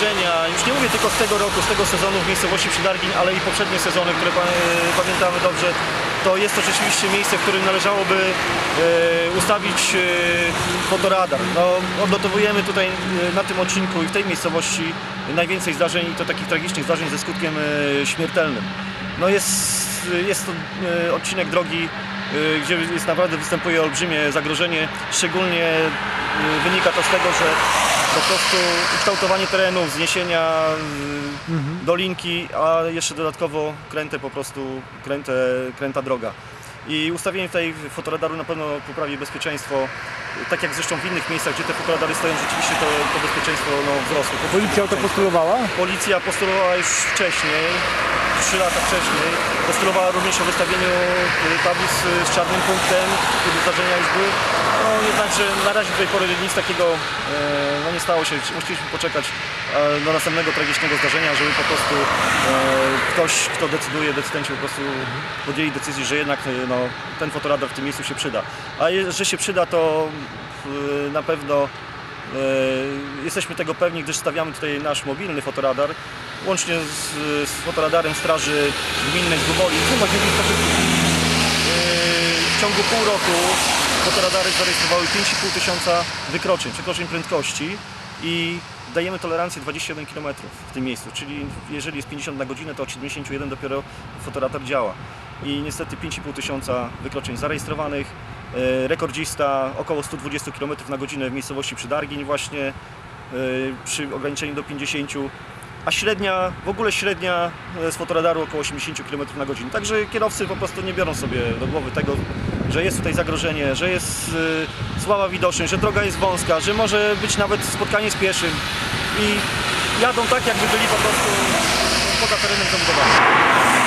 zdarzenia, już nie mówię tylko z tego roku, z tego sezonu w miejscowości Przydargin, ale i poprzednie sezony, które e, pamiętamy dobrze, to jest to rzeczywiście miejsce, w którym należałoby e, ustawić e, fotoradar. No, odnotowujemy tutaj na tym odcinku i w tej miejscowości najwięcej zdarzeń, i to takich tragicznych zdarzeń ze skutkiem śmiertelnym. No jest, jest to odcinek drogi, gdzie jest naprawdę występuje olbrzymie zagrożenie. Szczególnie wynika to z tego, że po prostu ukształtowanie terenu, wzniesienia, e, dolinki, a jeszcze dodatkowo kręte po prostu, kręte, kręta droga. I ustawienie tutaj fotoradaru na pewno poprawi bezpieczeństwo, tak jak zresztą w innych miejscach, gdzie te fotoradary stoją, rzeczywiście to, to bezpieczeństwo no, wzrosło. Policja o to postulowała? Policja postulowała już wcześniej, 3 lata wcześniej, postulowała również o wystawieniu y, tablic y, z czarnym punktem, kiedy zdarzenia już były. No jednakże na razie do tej pory nic takiego e, no, nie stało się. Musieliśmy poczekać do następnego tragicznego zdarzenia, żeby po prostu e, ktoś, kto decyduje, decydenci po prostu podjęli decyzję, że jednak no, ten fotoradar w tym miejscu się przyda. A że się przyda, to na pewno E, Jesteśmy tego pewni, gdyż stawiamy tutaj nasz mobilny fotoradar, łącznie z, z fotoradarem Straży Gminnej z Guboli. E, W ciągu pół roku fotoradary zarejestrowały 5,5 tysiąca wykroczeń, przekroczeń prędkości i dajemy tolerancję 21 km w tym miejscu, czyli jeżeli jest 50 na godzinę, to od 71 dopiero fotoradar działa. I niestety 5,5 tysiąca wykroczeń zarejestrowanych, rekordzista około 120 km na godzinę w miejscowości Przydargiń właśnie e, przy ograniczeniu do 50 a średnia, w ogóle średnia e, z fotoradaru około 80 km na godzinę. Także kierowcy po prostu nie biorą sobie do głowy tego, że jest tutaj zagrożenie, że jest słaba widoczność, że droga jest wąska, że może być nawet spotkanie z pieszym i jadą tak, jakby byli po prostu poza terenem zabudowanym.